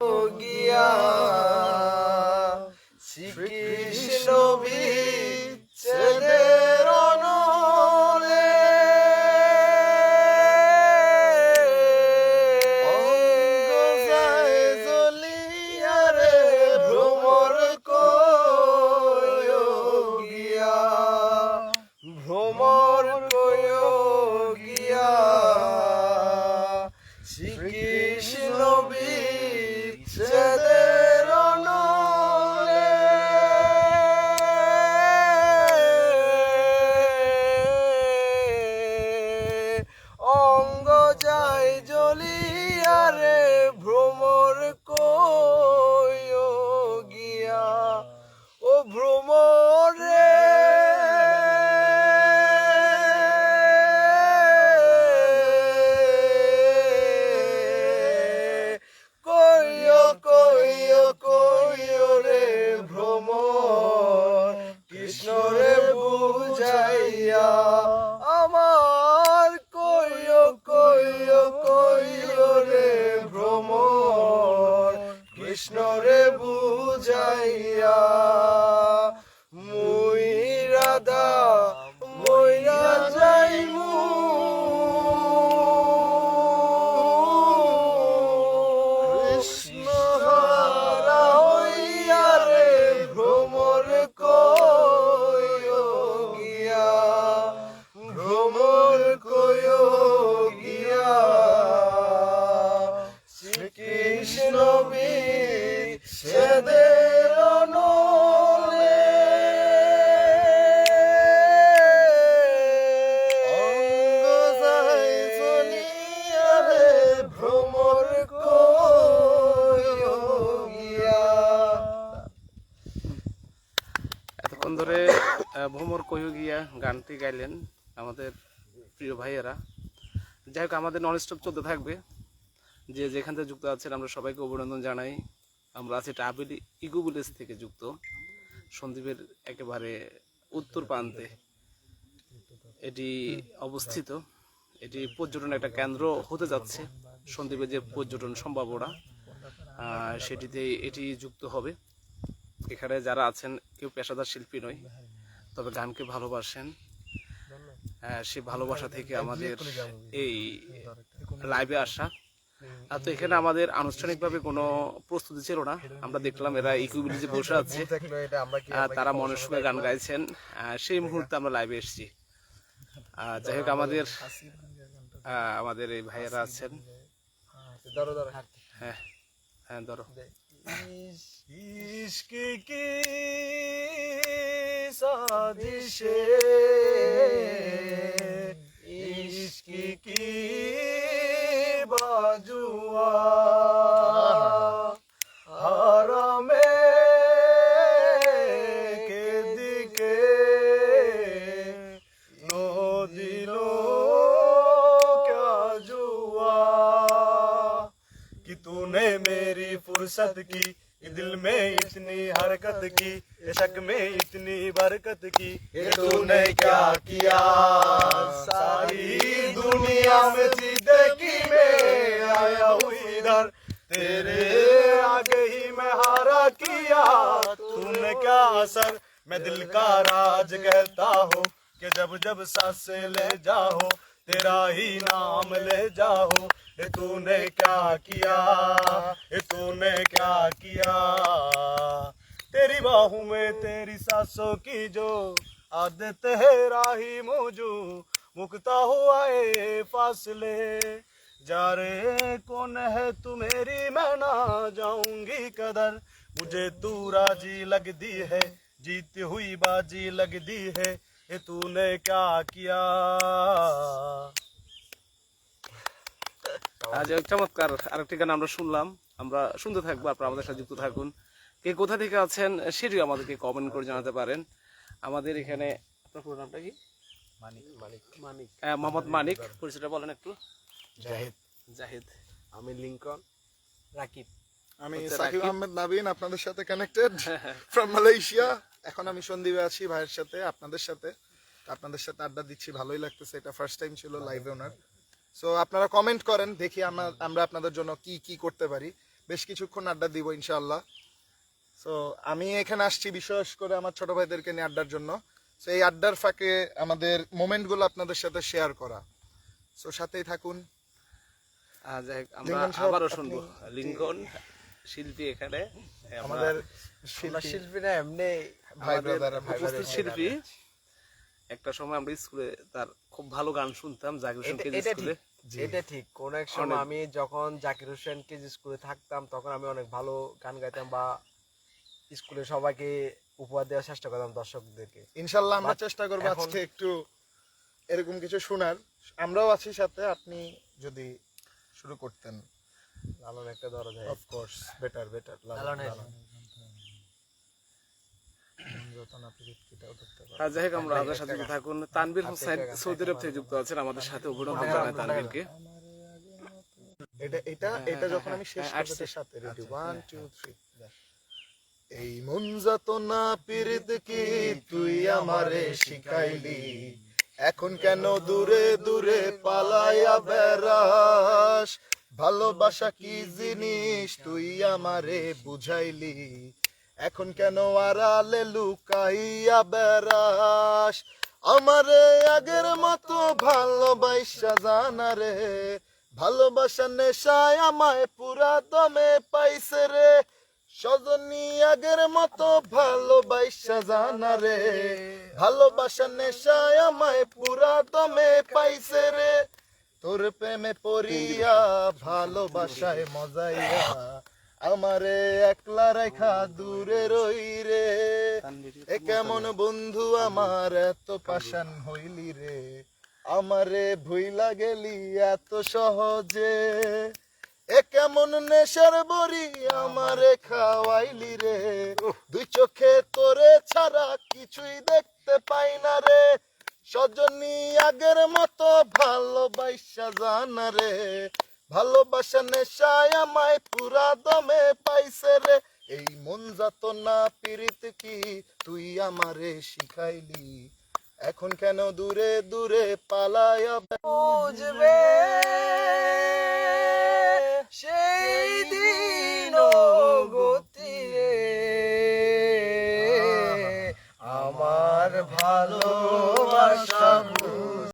여기야. 지키 গানটি গাইলেন আমাদের প্রিয় ভাইয়েরা। যাই হোক, আমাদের নন স্টপ চলতে থাকবে। যে যেখান থেকে যুক্ত আছেন, আমরা সবাইকে অভিনন্দন জানাই। আমরা আছি ট্রাভেল ইগো ভিলেজ থেকে যুক্ত। সন্দীপের একেবারে উত্তর প্রান্তে। এটি অবস্থিত। এটি পর্যটন একটা কেন্দ্র হতে যাচ্ছে, সন্দীপের যে পর্যটন সম্ভাবনা। সেটিতে এটি যুক্ত হবে। এখানে যারা আছেন, কেউ পেশাদার শিল্পী নয়, তবে গানকে ভালোবাসেন। হ্যাঁ, সে ভালোবাসা থেকে আমাদের এই লাইভে আসা। আর তো এখানে আমাদের আনুষ্ঠানিকভাবে কোনো প্রস্তুতি ছিল না। আমরা দেখলাম এরা ইকুইবিলিজে বসে আছে। তারা মনের সঙ্গে গান গাইছেন। সেই মুহূর্তে আমরা লাইভে এসেছি। যাই হোক আমাদের আমাদের এই ভাইয়েরা আছেন। হ্যাঁ হ্যাঁ ধরো। কি फुर्सत की ये दिल में इतनी हरकत की ये शक में इतनी बरकत की, ये तूने क्या किया? सारी दुनिया में देखी मैं आया हूँ इधर, तेरे आगे ही मैं हारा किया। तूने क्या असर? मैं दिल का राज कहता हूँ कि जब जब साँसें ले जाओ, तेरा ही नाम ले जाओ। तूने क्या किया? तूने क्या किया? तेरी बाहों में तेरी सासों की जो आदत है, राही मौजू मुकता हुआ ये फासले। जा रे, कौन है तू मेरी? मैं ना जाऊँगी कदर। मुझे तू राज़ी लग दी है, जीती हुई बाजी लग दी है। ये तूने क्या किया? আজ চমৎকার আরেকটি গান আমরা শুনলাম আমরা শুনতে থাকব আপনারা আমাদের সাথে যুক্ত থাকুন। কে কোথা থেকে আছেন সেটিও আমাদেরকে কমেন্ট করে জানাতে পারেন। আমাদের এখানে আপনার পুরো নামটা কি? মানিক। মানিক। মানিক। মোহাম্মদ মানিক। পরিচয়টা বলেন একটু। জাহিদ। জাহিদ। আমি লিঙ্কন। রাকিব। আমি সাকিব আহমেদ নাবিন আপনাদের সাথে কানেক্টেড ফ্রম মালয়েশিয়া এখন আমি সন্দীপে আছি ভাইয়ের সাথে আপনাদের সাথে। আপনাদের সাথে আড্ডা দিচ্ছি ভালোই লাগতেছে। এটা ফার্স্ট টাইম ছিল লাইভে ওনার। সো আপনারা কমেন্ট করেন দেখি আমরা আপনাদের জন্য কি কি করতে পারি। বেশ কিছুক্ষণ আড্ডা দিব ইনশাআল্লাহ। সো আমি এখানে আসছি বিশেষ করে আমার ছোট ভাইদেরকে নিয়ে আড্ডার জন্য। সো এই আড্ডার ফাঁকে আমাদের মোমেন্টগুলো আপনাদের সাথে শেয়ার করা। সো সাথেই থাকুন। আমরা আবারও শুনব। লিঙ্কন শিল্পী এখানে। আমাদের শিল্পী শিল্পীরা এমনি ভাই আমাদের ব্রাদার ভাই শিল্পী। একটা সময় আমরা স্কুলে তার খুব ভালো গান শুনতাম জাকির হোসেন কেজি স্কুলে। এটা ঠিক। কোন এক সময় আমি যখন জাকির হোসেন কেজি স্কুলে থাকতাম তখন আমি অনেক ভালো গান গাইতাম বা স্কুলে সবাইকে উপহার দেওয়ার চেষ্টা করতাম দর্শকদেরকে। ইনশাল্লাহ আমরা চেষ্টা করব আজকে একটু এরকম কিছু শোনার। আমরাও আছি সাথে আপনি যদি শুরু করতেন। লালন একটা দরজা যায় অফ কোর্স বেটার বেটার লালনের যতন আপনি কিটাও ধরতে পারেন। আর যাই হোক আমরা আপনার সাথে থাকুন। হোসেন সৌদি আরব থেকে যুক্ত আছেন আমাদের সাথে। অভিনন্দন জানাই এটা এটা এটা যখন আমি শেষ হ্যাঁ। এটার সাথে রেডি 1 2 3 এই মন যত না পিরিত কি তুই আমারে শিখাইলি। এখন কেন দূরে দূরে পালাইয়া বেড়াস? ভালোবাসা কি জিনিস? তুই আমারে বুঝাইলি। এখন কেন আড়ালে লুকাইয়া বেড়াস? আমারে আগের মতো ভালোবাসা জানা রে। ভালোবাসা নেশায় আমায় পুরা দমে পাইছে রে। সজনী আগের মতো ভালোবাসা জানা রে। ভালোবাসা নেশায় আমায় পুরা দমে পাইছে রে। তোর প্রেমে পড়িয়া ভালোবাসায় মজাইয়া আমারে একলা রেখা দূরে রই রে। এ কেমন বন্ধু আমার, এত পাশান হইলি রে। আমারে ভুইলা গেলি এত সহজে। এ কেমন নেশার বড়ি আমারে খাওয়াইলি রে। দুই চোখে তোরে ছাড়া কিছুই দেখতে পাই না রে। সজনী আগের মতো ভালোবাসা জানা রে। ভালোবাসা নেশায় আমায় পুরা দমে পাইছে রে। এই মন যাত না পীড়িত কি, তুই আমারে শিখাইলি। এখন কেন দূরে দূরে পালায় বুঝবে?